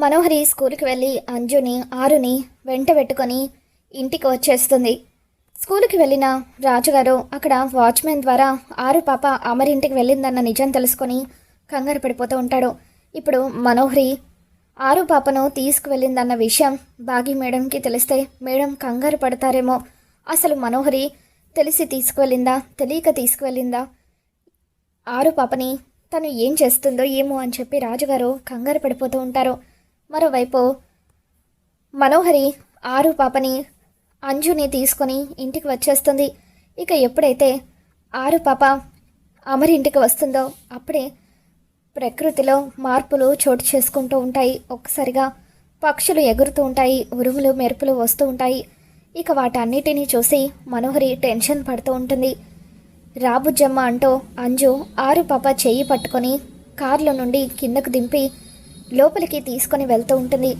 మనోహరి స్కూల్కి వెళ్ళి అంజుని ఆరుని వెంట పెట్టుకొని ఇంటికి వచ్చేస్తుంది. స్కూల్కి వెళ్ళిన రాజుగారు అక్కడ వాచ్మెన్ ద్వారా ఆరు పాప అమరింటికి వెళ్ళిందన్న నిజం తెలుసుకొని కంగారు పడిపోతూ ఉంటాడు. ఇప్పుడు మనోహరి ఆరు పాపను తీసుకువెళ్ళిందన్న విషయం బాగి మేడంకి తెలిస్తే మేడం కంగారు పడతారేమో. అసలు మనోహరి తెలిసి తీసుకువెళ్ళిందా? తెలియక తీసుకువెళ్ళిందా? ఆరు పాపని తను ఏం చేస్తుందో ఏమో అని చెప్పి రాజుగారు కంగారు పడిపోతూ ఉంటారు. మరోవైపు మనోహరి ఆరు పాపని అంజుని తీసుకొని ఇంటికి వచ్చేస్తుంది. ఇక ఎప్పుడైతే ఆరు పాప అమరి ఇంటికి వస్తుందో అప్పుడే ప్రకృతిలో మార్పులు చోటు చేసుకుంటూ ఉంటాయి. ఒక్కసారిగా పక్షులు ఎగురుతూ ఉంటాయి ఉరుములు మెరుపులు వస్తూ ఉంటాయి. ఇక వాటన్నిటినీ చూసి మనోహరి టెన్షన్ పడుతూ ఉంటుంది. రాబుజ్జమ్మ అంటూ అంజు ఆరు పాప చెయ్యి పట్టుకొని కార్లో నుండి కిందకు దింపి లోపలికి తీసుకొని వెళ్తూ ఉంటుంది.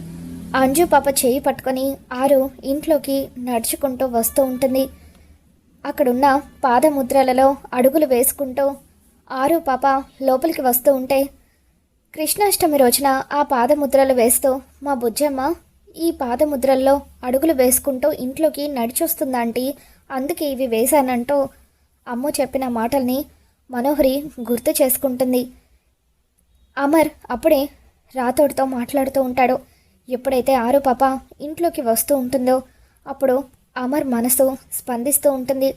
అంజు పాప చేయి పట్టుకొని ఆరు ఇంట్లోకి నడుచుకుంటూ వస్తూ ఉంటుంది. అక్కడున్న పాదముద్రలలో అడుగులు వేసుకుంటూ ఆరు పాప లోపలికి వస్తూ ఉంటే కృష్ణాష్టమి రోజున ఆ పాదముద్రలు వేస్తూ మా బుజ్జమ్మ ఈ పాదముద్రల్లో అడుగులు వేసుకుంటూ ఇంట్లోకి నడిచొస్తుందంటీ అందుకే ఇవి వేశానంటూ అమ్మ చెప్పిన మాటల్ని మనోహరి గుర్తు చేసుకుంటుంది. అమర్ అప్పుడే రాతోడితో మాట్లాడుతూ ఉంటాడు. ఎప్పుడైతే ఆరు పాప ఇంట్లోకి వస్తూ ఉంటుందో అప్పుడు అమర్ మనసు స్పందిస్తూ ఉంటుంది.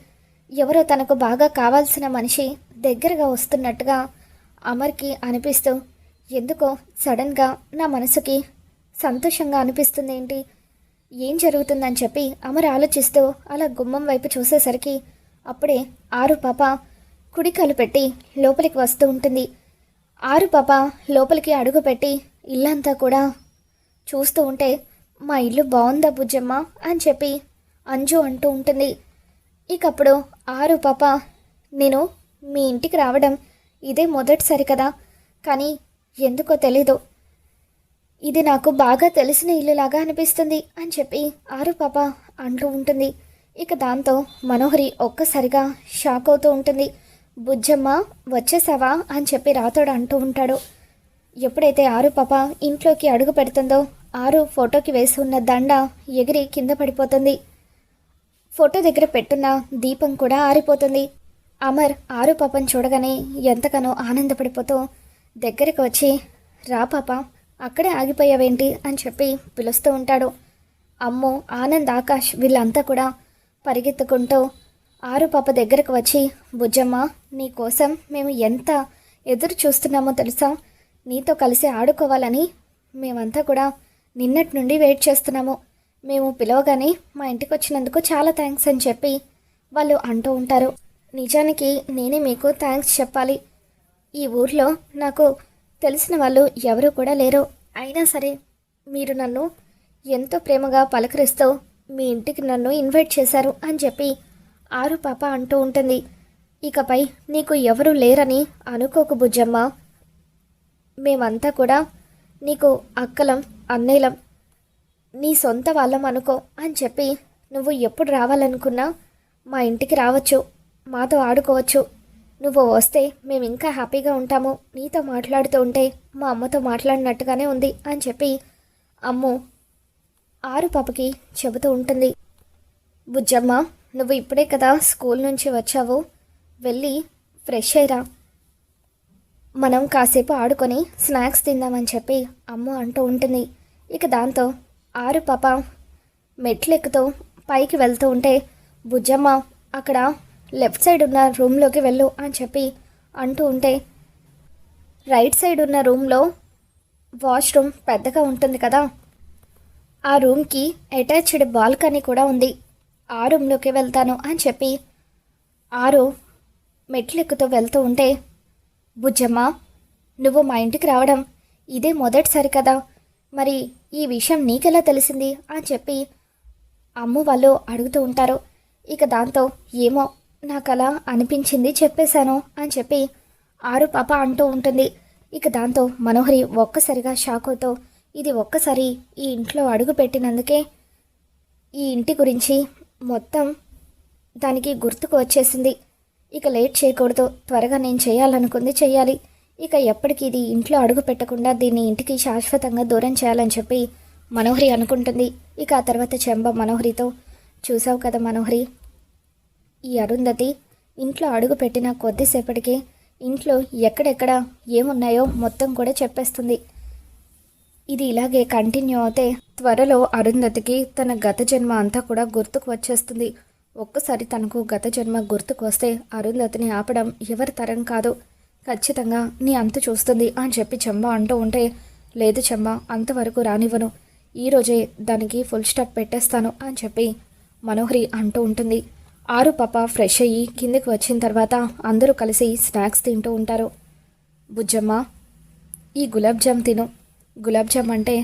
ఎవరో తనకు బాగా కావాల్సిన మనిషి దగ్గరగా వస్తున్నట్టుగా అమర్కి అనిపిస్తూ ఎందుకో సడన్గా నా మనసుకి సంతోషంగా అనిపిస్తుంది ఏంటి? ఏం జరుగుతుందని చెప్పి అమర్ ఆలోచిస్తూ అలా గుమ్మం వైపు చూసేసరికి అప్పుడే ఆరు పాప కుడికాలు పెట్టి లోపలికి వస్తూ ఉంటుంది. ఆరు పాప లోపలికి అడుగుపెట్టి ఇల్లంతా కూడా చూస్తూ ఉంటే మా ఇల్లు బాగుందా బుజ్జమ్మ? అని చెప్పి అంజు అంటూ ఉంటుంది. ఇకప్పుడు ఆరు పాప నేను మీ ఇంటికి రావడం ఇదే మొదటిసారి కదా కానీ ఎందుకో తెలీదు. ఇది నాకు బాగా తెలిసిన ఇల్లులాగా అనిపిస్తుంది అని చెప్పి ఆరు పాప అంటూ ఉంటుంది. ఇక దాంతో మనోహరి ఒక్కసారిగా షాక్ అవుతూ ఉంటుంది. బుజ్జమ్మ వచ్చేసావా అని చెప్పి రాతోడు అంటూ ఉంటాడు. ఎప్పుడైతే ఆరు పాప ఇంట్లోకి అడుగు పెడుతుందో ఆరు ఫోటోకి వేసి ఉన్న దండ ఎగిరి కింద పడిపోతుంది. ఫోటో దగ్గర పెట్టున్న దీపం కూడా ఆరిపోతుంది. అమర్ ఆరు పాపను చూడగానే ఎంతగానో ఆనందపడిపోతూ దగ్గరికి వచ్చి రా పాప అక్కడే ఆగిపోయావేంటి? అని చెప్పి పిలుస్తూ ఉంటాడు. అమ్మో ఆనంద్ ఆకాష్ వీళ్ళంతా కూడా పరిగెత్తుకుంటూ ఆరు పాప దగ్గరకు వచ్చి బుజ్జమ్మ నీకోసం మేము ఎంత ఎదురు చూస్తున్నామో తెలుసా? నీతో కలిసి ఆడుకోవాలని మేమంతా కూడా నిన్నటి నుండి వెయిట్ చేస్తున్నాము. మేము పిలవగానే మా ఇంటికి వచ్చినందుకు చాలా థ్యాంక్స్ అని చెప్పి వాళ్ళు అంటూ ఉంటారు. నిజానికి నేనే మీకు థ్యాంక్స్ చెప్పాలి. ఈ ఊర్లో నాకు తెలిసిన వాళ్ళు ఎవరు కూడా లేరు. అయినా సరే మీరు నన్ను ఎంతో ప్రేమగా పలకరిస్తూ మీ ఇంటికి నన్ను ఇన్వైట్ చేశారు అని చెప్పి ఆరు పాప అంటూ ఉంటుంది. ఇకపై నీకు ఎవరు లేరని అనుకోకు బుజ్జమ్మ. మేమంతా కూడా నీకు అక్కలం అన్నయ్యలం నీ సొంత వాళ్ళం అనుకో అని చెప్పి నువ్వు ఎప్పుడు రావాలనుకున్నా మా ఇంటికి రావచ్చు మాతో ఆడుకోవచ్చు. నువ్వు వస్తే మేము ఇంకా హ్యాపీగా ఉంటాము. నీతో మాట్లాడుతూ ఉంటే మా అమ్మతో మాట్లాడినట్టుగానే ఉంది అని చెప్పి అమ్ము ఆరు పాపకి చెబుతూ ఉంటుంది. బుజ్జమ్మ నువ్వు ఇప్పుడే కదా స్కూల్ నుంచి వచ్చావు. వెళ్ళి ఫ్రెష్ అయ్యరా. మనం కాసేపు ఆడుకొని స్నాక్స్ తిందామని చెప్పి అమ్మ అంటూ ఉంటుంది. ఇక దాంతో ఆరు పాప మెట్లెక్కుతూ పైకి వెళ్తూ ఉంటే బుజ్జమ్మ అక్కడ లెఫ్ట్ సైడ్ ఉన్న రూమ్లోకి వెళ్ళు అని చెప్పి అంటూ ఉంటే రైట్ సైడ్ ఉన్న రూమ్లో వాష్రూమ్ పెద్దగా ఉంటుంది కదా. ఆ రూమ్కి అటాచ్డ్ బాల్కనీ కూడా ఉంది. ఆ రూమ్లోకి వెళ్తాను అని చెప్పి ఆరు మెట్లెక్కుతూ వెళ్తూ ఉంటే బుజ్జమ్మ నువ్వు మా ఇంటికి రావడం ఇదే మొదటిసారి కదా. మరి ఈ విషయం నీకెలా తెలిసింది? అని చెప్పి అమ్మ వాళ్ళు అడుగుతూ ఉంటారు. ఇక దాంతో ఏమో నాకు అలా అనిపించింది చెప్పేశాను అని చెప్పి ఆరు పాప అంటూ ఉంటుంది. ఇక దాంతో మనోహరి ఒక్కసారిగా షాక్ అవుతూ ఇది ఒక్కసారి ఈ ఇంట్లో అడుగు పెట్టినందుకే ఈ ఇంటి గురించి మొత్తం దానికి గుర్తుకు వచ్చేసింది. ఇక లేట్ చేయకూడదు. త్వరగా నేను చేయాలనుకుంది చేయాలి. ఇక ఎప్పటికీ ఇది ఇంట్లో అడుగు పెట్టకుండా దీన్ని ఇంటికి శాశ్వతంగా దూరం చేయాలని చెప్పి మనోహరి అనుకుంటుంది. ఇక ఆ తర్వాత చెంబ మనోహరితో చూసావు కదా మనోహరి ఈ అరుంధతి ఇంట్లో అడుగు పెట్టిన కొద్దిసేపటికి ఇంట్లో ఎక్కడెక్కడ ఏమున్నాయో మొత్తం కూడా చెప్పేస్తుంది. ఇది ఇలాగే కంటిన్యూ అవుతే త్వరలో అరుంధతికి తన గత జన్మ అంతా కూడా గుర్తుకు వచ్చేస్తుంది. ఒక్కసారి తనకు గత జన్మ గుర్తుకు వస్తే అరుంధతిని ఆపడం ఎవరి తరం కాదు. ఖచ్చితంగా నీ అంతు చూస్తుంది అని చెప్పి చెంబ అంటూ ఉంటే లేదు చెంబ అంతవరకు రానివ్వను. ఈరోజే దానికి ఫుల్ స్టాప్ పెట్టేస్తాను అని చెప్పి మనోహరి అంటూ ఉంటుంది. ఆరు పాప ఫ్రెష్ అయ్యి కిందికి వచ్చిన తర్వాత అందరూ కలిసి స్నాక్స్ తింటూ ఉంటారు. బుజ్జమ్మ ఈ గులాబ్ జామ్ తిను. గులాబ్ జామ్ అంటే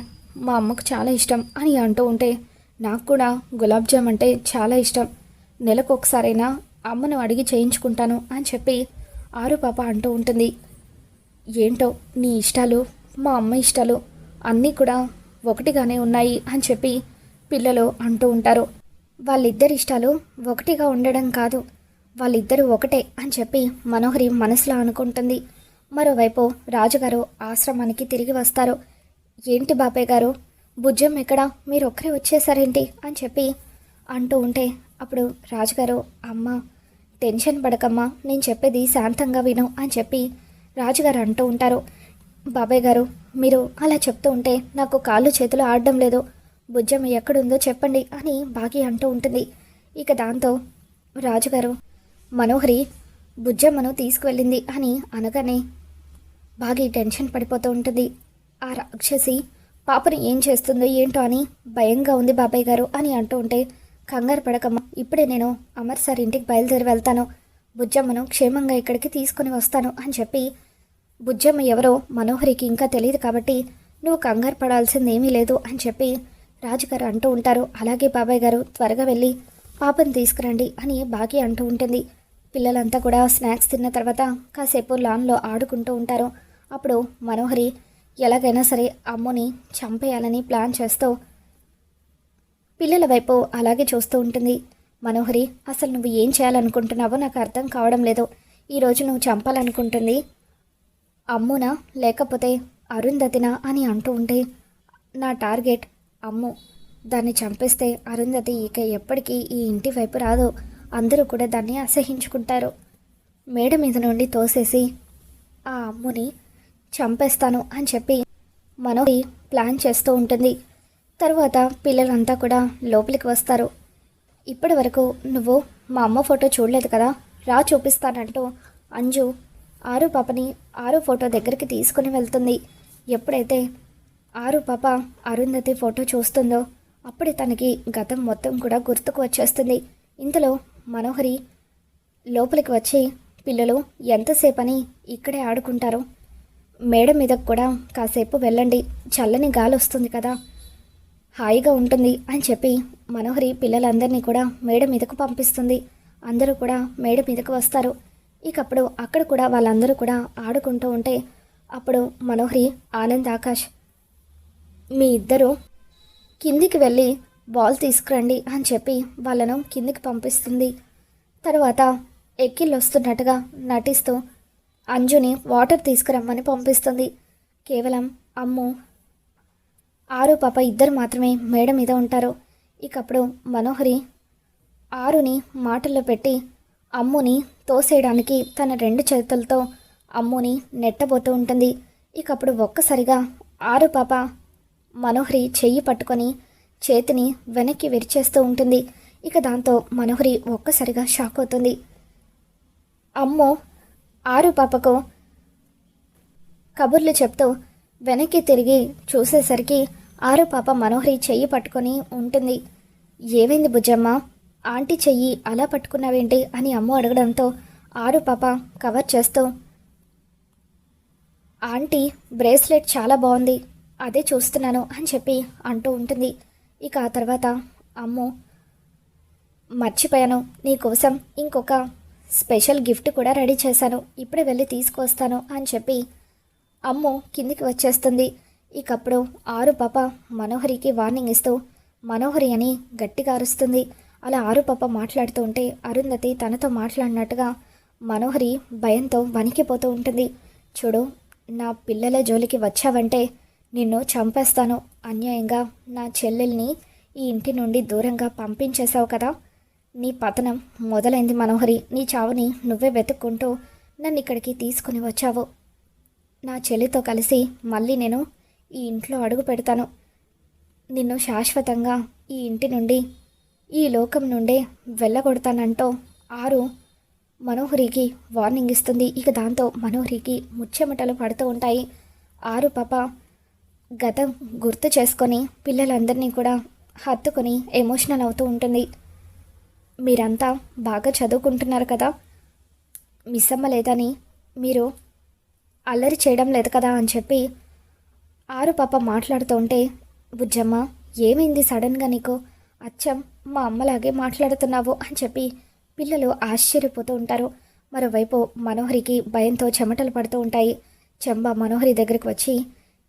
మా అమ్మకు చాలా ఇష్టం అని అంటూ ఉంటే నాకు కూడా గులాబ్ జామ్ అంటే చాలా ఇష్టం. నెలకు ఒకసారైనా అమ్మను అడిగి చేయించుకుంటాను అని చెప్పి ఆరు పాప అంటూ ఉంటుంది. ఏంటో నీ ఇష్టాలు మా అమ్మ ఇష్టాలు అన్నీ కూడా ఒకటిగానే ఉన్నాయి అని చెప్పి పిల్లలు అంటూ ఉంటారు. వాళ్ళిద్దరి ఇష్టాలు ఒకటిగా ఉండడం కాదు వాళ్ళిద్దరూ ఒకటే అని చెప్పి మనోహరి మనసులో అనుకుంటుంది. మరోవైపు రాజుగారు ఆశ్రమానికి తిరిగి వస్తారు. ఏంటి బాబాయ్ గారు? భుజం ఎక్కడ? మీరు ఒక్కరే వచ్చేసారేంటి? అని చెప్పి అంటూ ఉంటే అప్పుడు రాజుగారు అమ్మ టెన్షన్ పడకమ్మా నేను చెప్పేది శాంతంగా విను అని చెప్పి రాజుగారు అంటూ ఉంటారు. బాబాయ్ గారు మీరు అలా చెప్తూ ఉంటే నాకు కాళ్ళు చేతులు ఆడడం లేదు. భుజం ఎక్కడుందో చెప్పండి అని బాగి అంటూ ఉంటుంది. ఇక దాంతో రాజుగారు మనోహరి బుజ్జమ్మను తీసుకువెళ్ళింది అని అనగానే బాగి టెన్షన్ పడిపోతూ ఉంటుంది. ఆ రాక్షసి పాపని ఏం చేస్తుందో ఏంటో అని భయంగా ఉంది బాబాయ్ గారు అని అంటూ ఉంటే కంగారు పడకమ్మ. ఇప్పుడే నేను అమర్ సార్ ఇంటికి బయలుదేరి వెళ్తాను. బుజ్జమ్మను క్షేమంగా ఇక్కడికి తీసుకుని వస్తాను అని చెప్పి బుజ్జమ్మ ఎవరో మనోహరికి ఇంకా తెలియదు కాబట్టి నువ్వు కంగారు పడాల్సింది ఏమీ లేదు అని చెప్పి రాజుగారు అంటూ ఉంటారు. అలాగే బాబాయ్ గారు త్వరగా వెళ్ళి పాపను తీసుకురండి అని బాకీ అంటూ ఉంటుంది. పిల్లలంతా కూడా స్నాక్స్ తిన్న తర్వాత కాసేపు లాన్లో ఆడుకుంటూ ఉంటారు. అప్పుడు మనోహరి ఎలాగైనా సరే అమ్ముని చంపేయాలని ప్లాన్ చేస్తూ పిల్లల వైపు అలాగే చూస్తూ ఉంటుంది. మనోహరి అసలు నువ్వు ఏం చేయాలనుకుంటున్నావో నాకు అర్థం కావడం లేదు. ఈరోజు నువ్వు చంపాలనుకుంటుంది అమ్మునా లేకపోతే అరుంధతినా అని అంటూ ఉంటే నా టార్గెట్ అమ్ము. దాన్ని చంపేస్తే అరుంధతి ఇక ఎప్పటికీ ఈ ఇంటి వైపు రాదు. అందరూ కూడా దాన్ని అసహించుకుంటారు. మేడ మీద నుండి తోసేసి ఆ అమ్ముని చంపేస్తాను అని చెప్పి మనోహరి ప్లాన్ చేస్తూ ఉంటుంది. తర్వాత పిల్లలంతా కూడా లోపలికి వస్తారు. ఇప్పటి వరకు నువ్వు మా అమ్మ ఫోటో చూడలేదు కదా? రా చూపిస్తానంటూ అంజు ఆరు పాపని ఆరు ఫోటో దగ్గరికి తీసుకుని వెళ్తుంది. ఎప్పుడైతే ఆరు పాప అరుంధతి ఫోటో చూస్తుందో అప్పుడే తనకి గతం మొత్తం కూడా గుర్తుకు వచ్చేస్తుంది. ఇంతలో మనోహరి లోపలికి వచ్చి పిల్లలు ఎంతసేపని ఇక్కడే ఆడుకుంటారు? మేడ మీదకు కూడా కాసేపు వెళ్ళండి. చల్లని గాలి వస్తుంది కదా. హాయిగా ఉంటుంది అని చెప్పి మనోహరి పిల్లలందరినీ కూడా మేడ మీదకు పంపిస్తుంది. అందరూ కూడా మేడ మీదకు వస్తారు. ఇకప్పుడు అక్కడ కూడా వాళ్ళందరూ కూడా ఆడుకుంటూ ఉంటే అప్పుడు మనోహరి ఆనంద్ ఆకాష్ మీ ఇద్దరు కిందికి వెళ్ళి బాల్ తీసుకురండి అని చెప్పి వాళ్ళను కిందికి పంపిస్తుంది. తర్వాత ఎక్కిళ్ళు వస్తున్నట్టుగా నటిస్తూ అంజుని వాటర్ తీసుకురమ్మని పంపిస్తుంది. కేవలం అమ్ము. ఆరు పాప ఇద్దరు మాత్రమే మేడ మీద ఉంటారు. ఇకప్పుడు మనోహరి ఆరుని మాటల్లో పెట్టి అమ్ముని తోసేయడానికి తన రెండు చేతులతో అమ్ముని నెట్టబోతూ ఉంటుంది. ఇకప్పుడు ఒక్కసారిగా ఆరు పాప మనోహరి చెయ్యి పట్టుకొని చేతిని వెనక్కి విరిచేస్తూ ఉంటుంది. ఇక దాంతో మనోహరి ఒక్కసారిగా షాక్ అవుతుంది. అమ్మో ఆరు పాపకు కబుర్లు చెప్తూ వెనక్కి తిరిగి చూసేసరికి ఆరు పాప మనోహరి చెయ్యి పట్టుకొని ఉంటుంది. ఏమైంది బుజ్జమ్మ? ఆంటీ చెయ్యి అలా పట్టుకున్నావేంటి? అని అమ్మ అడగడంతో ఆరు పాప కవర్ చేస్తూ ఆంటీ బ్రేస్లెట్ చాలా బాగుంది. అదే చూస్తున్నాను అని చెప్పి అంటూ ఉంటుంది. ఇక ఆ తర్వాత అమ్ము మర్చిపోయాను. నీకోసం ఇంకొక స్పెషల్ గిఫ్ట్ కూడా రెడీ చేశాను. ఇప్పుడే వెళ్ళి తీసుకొస్తాను అని చెప్పి అమ్ము కిందికి వచ్చేస్తుంది. ఇకప్పుడు ఆరు పాప మనోహరికి వార్నింగ్ ఇస్తూ మనోహరి అని గట్టిగా అరుస్తుంది. అలా ఆరు పాప మాట్లాడుతూ ఉంటే అరుంధతి తనతో మాట్లాడినట్టుగా మనోహరి భయంతో వణికిపోతూ ఉంటుంది. చూడు నా పిల్లల జోలికి వచ్చావంటే నిన్ను చంపేస్తాను. అన్యాయంగా నా చెల్లెల్ని ఈ ఇంటి నుండి దూరంగా పంపించేశావు కదా. నీ పతనం మొదలైంది మనోహరి. నీ చావుని నువ్వే వెతుక్కుంటూ నన్ను ఇక్కడికి తీసుకుని వచ్చావు. నా చెల్లితో కలిసి మళ్ళీ నేను ఈ ఇంట్లో అడుగు పెడతాను. నిన్ను శాశ్వతంగా ఈ ఇంటి నుండి ఈ లోకం నుండే వెళ్ళగొడతానంటూ ఆరు మనోహరికి వార్నింగ్ ఇస్తుంది. ఇక దాంతో మనోహరికి ముచ్చెమటలు పడుతూ ఉంటాయి. ఆరు పాప గతం గుర్తు చేసుకొని పిల్లలందరినీ కూడా హత్తుకొని ఎమోషనల్ అవుతూ ఉంటుంది. మీరంతా బాగా చదువుకుంటున్నారు కదా. మిస్ అమ్మలేదని మీరు అల్లరి చేయడం లేదు కదా అని చెప్పి ఆరు పాప మాట్లాడుతూ ఉంటే బుజ్జమ్మ ఏమైంది సడన్గా నీకు? అచ్చం మా అమ్మలాగే మాట్లాడుతున్నావు అని చెప్పి పిల్లలు ఆశ్చర్యపోతూ ఉంటారు. మరోవైపు మనోహరికి భయంతో చెమటలు పడుతూ ఉంటాయి. చెంబ మనోహరి దగ్గరికి వచ్చి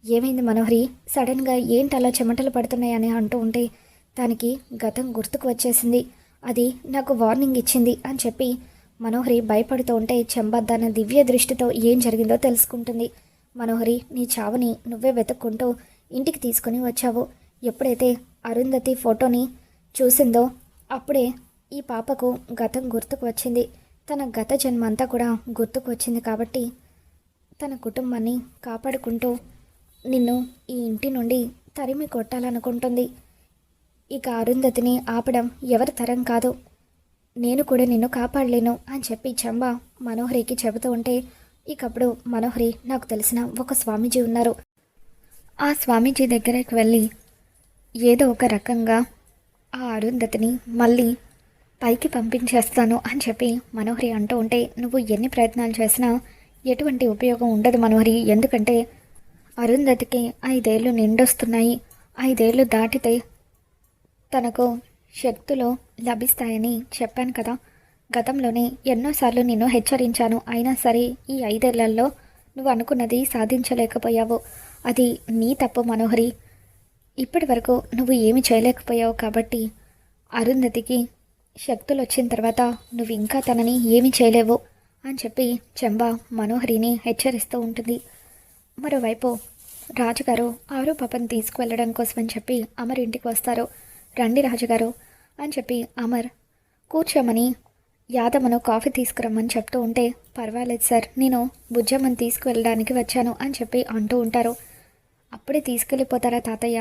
ఏమైంది మనోహరి? సడన్గా ఏంటి అలా చెమటలు పడుతున్నాయని అంటూ ఉంటే దానికి గతం గుర్తుకు వచ్చేసింది. అది నాకు వార్నింగ్ ఇచ్చింది అని చెప్పి మనోహరి భయపడుతూ ఉంటే చెంబ తన దివ్య దృష్టితో ఏం జరిగిందో తెలుసుకుంటుంది. మనోహరి నీ చావుని నువ్వే వెతుక్కుంటూ ఇంటికి తీసుకుని వచ్చావు. ఎప్పుడైతే అరుంధతి ఫోటోని చూసిందో అప్పుడే ఈ పాపకు గతం గుర్తుకు వచ్చింది. తన గత జన్మ అంతా కూడా గుర్తుకు వచ్చింది కాబట్టి తన కుటుంబాన్ని కాపాడుకుంటూ నిన్ను ఈ ఇంటి నుండి తరిమి కొట్టాలనుకుంటుంది. ఇక అరుంధతిని ఆపడం ఎవరి తరం కాదు. నేను కూడా నిన్ను కాపాడలేను అని చెప్పి చంబ మనోహరికి చెబుతూ ఉంటే ఇకప్పుడు మనోహరి నాకు తెలిసిన ఒక స్వామీజీ ఉన్నారు. ఆ స్వామీజీ దగ్గరికి వెళ్ళి ఏదో ఒక రకంగా ఆ అరుంధతిని మళ్ళీ పైకి పంపించేస్తాను అని చెప్పి మనోహరి అంటూ ఉంటే నువ్వు ఎన్ని ప్రయత్నాలు చేసినా ఎటువంటి ఉపయోగం ఉండదు మనోహరి. ఎందుకంటే అరుంధతికి ఐదేళ్ళు నిండొస్తున్నాయి. ఐదేళ్ళు దాటితే తనకు శక్తులు లభిస్తాయని చెప్పాను కదా. గతంలోనే ఎన్నోసార్లు నిన్ను హెచ్చరించాను. అయినా సరే ఈ ఐదేళ్ళలో నువ్వు అనుకున్నది సాధించలేకపోయావు. అది నీ తప్పు మనోహరి. ఇప్పటి వరకు నువ్వు ఏమి చేయలేకపోయావు కాబట్టి అరుంధతికి శక్తులు వచ్చిన తర్వాత నువ్వు ఇంకా తనని ఏమి చేయలేవు అని చెప్పి చెంబ మనోహరిని హెచ్చరిస్తూ ఉంటుంది. మరోవైపు రాజుగారు ఆరు తీసుకువెళ్ళడం కోసమని చెప్పి అమరింటికి వస్తారు. రండి రాజుగారు అని చెప్పి అమర్ కూర్చోమని యాదమ్మను కాఫీ తీసుకురమ్మని చెప్తూ ఉంటే పర్వాలేదు సార్ నేను బుజ్జమ్మని తీసుకువెళ్ళడానికి వచ్చాను అని చెప్పి అంటూ ఉంటారు. అప్పుడే తీసుకెళ్ళిపోతారా తాతయ్య?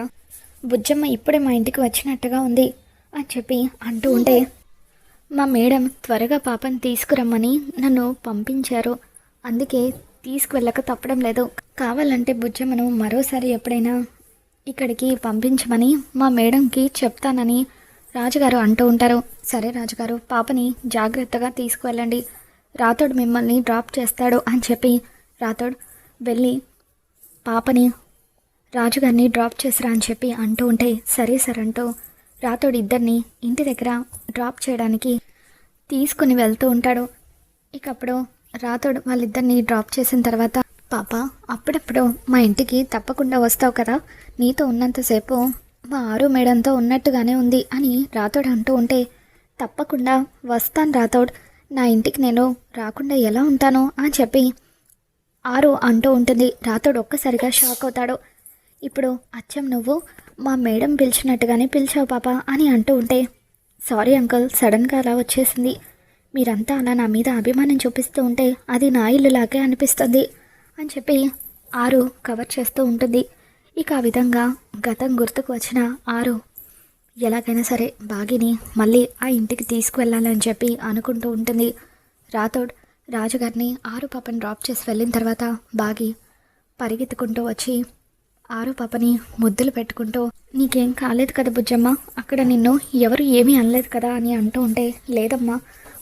బుజ్జమ్మ ఇప్పుడే మా ఇంటికి వచ్చినట్టుగా ఉంది అని చెప్పి అంటూ ఉంటే మా మేడం త్వరగా పాపని తీసుకురమ్మని నన్ను పంపించారు. అందుకే తీసుకువెళ్ళక తప్పడం లేదు. కావాలంటే బుజ్జమ్మను మరోసారి ఎప్పుడైనా ఇక్కడికి పంపించమని మా మేడంకి చెప్తానని రాజుగారు అంటూ ఉంటారు. సరే రాజుగారు పాపని జాగ్రత్తగా తీసుకువెళ్ళండి. రాతోడు మిమ్మల్ని డ్రాప్ చేస్తాడు అని చెప్పి రాతోడు వెళ్ళి పాపని రాజుగారిని డ్రాప్ చేసిరా అని చెప్పి అంటూ ఉంటే సరే సార్ అంటూ రాతోడు ఇద్దరిని ఇంటి దగ్గర డ్రాప్ చేయడానికి తీసుకుని వెళ్తూ ఉంటాడు. ఇకప్పుడు రాతోడు వాళ్ళిద్దరిని డ్రాప్ చేసిన తర్వాత పాప అప్పుడప్పుడు మా ఇంటికి తప్పకుండా వస్తావు కదా? నీతో ఉన్నంతసేపు మా ఆరు మేడంతో ఉన్నట్టుగానే ఉంది అని రాతోడు అంటూ ఉంటే తప్పకుండా వస్తాను రాతోడ్ నా ఇంటికి నేను రాకుండా ఎలా ఉంటానో అని చెప్పి ఆరు అంటూ ఉంటుంది. రాతోడు ఒక్కసారిగా షాక్ అవుతాడు. ఇప్పుడు అచ్చం నువ్వు మా మేడం పిలిచినట్టుగానే పిలిచావు పాప అని అంటూ ఉంటే సారీ అంకుల్ సడన్గా అలా వచ్చేసింది. మీరంతా అలా నా మీద అభిమానం చూపిస్తూ ఉంటే అది నా ఇల్లులాగే అనిపిస్తుంది. అని చెప్పి ఆరు కవర్ చేస్తూ ఉంటుంది. ఇక ఆ విధంగా గతం గుర్తుకు వచ్చిన ఆరు ఎలాగైనా సరే బాగిని మళ్ళీ ఆ ఇంటికి తీసుకువెళ్ళాలని చెప్పి అనుకుంటూ ఉంటుంది. రాతోడ్ రాజుగారిని ఆరు పాపని డ్రాప్ చేసి వెళ్ళిన తర్వాత బాగి పరిగెత్తుకుంటూ వచ్చి ఆరు పాపని ముద్దులు పెట్టుకుంటూ నీకేం కాలేదు కదా బుజ్జమ్మ అక్కడ నిన్ను ఎవరు ఏమీ అనలేదు కదా అని అంటూ ఉంటే లేదమ్మా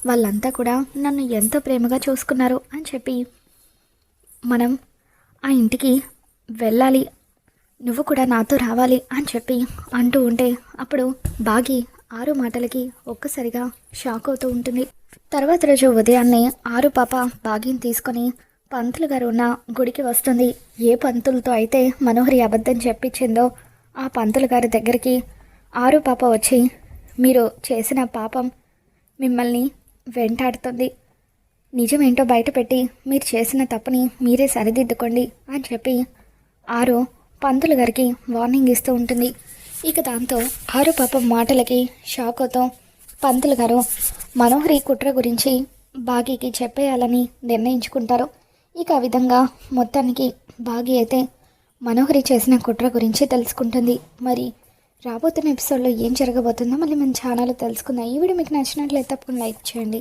వాళ్ళంతా కూడా నన్ను ఎంతో ప్రేమగా చూసుకున్నారు అని చెప్పి మనం ఆ ఇంటికి వెళ్ళాలి. నువ్వు కూడా నాతో రావాలి అని చెప్పి అంటూ ఉంటే అప్పుడు బాగి ఆరు మాటలకి ఒక్కసారిగా షాక్ అవుతూ ఉంటుంది. తర్వాత రోజు ఉదయాన్నే ఆరు పాప బాగిని తీసుకొని పంతులు గారు ఉన్న గుడికి వస్తుంది. ఏ పంతులతో అయితే మనోహరి అబద్ధం చెప్పించిందో ఆ పంతులు గారి దగ్గరికి ఆరు పాప వచ్చి మీరు చేసిన పాపం మిమ్మల్ని వెంటాడుతుంది. నిజమేంటో బయటపెట్టి మీరు చేసిన తప్పుని మీరే సరిదిద్దుకోండి అని చెప్పి ఆరు పంతులు గారికి వార్నింగ్ ఇస్తూ ఉంటుంది. ఇక దాంతో ఆరు పాప మాటలకి షాకుతో అవుతూ పంతులు గారు మనోహరి కుట్ర గురించి బాగీకి చెప్పేయాలని నిర్ణయించుకుంటారు. ఇక ఆ విధంగా మొత్తానికి బాగి అయితే మనోహరి చేసిన కుట్ర గురించి తెలుసుకుంటుంది. మరి రాబోతున్న ఎపిసోడ్లో ఏం జరగబోతుందో మళ్ళీ మన ఛానల్ తెలుసుకుందాం. ఈ వీడియో మీకు నచ్చినట్లయితే తప్పకుండా లైక్ చేయండి.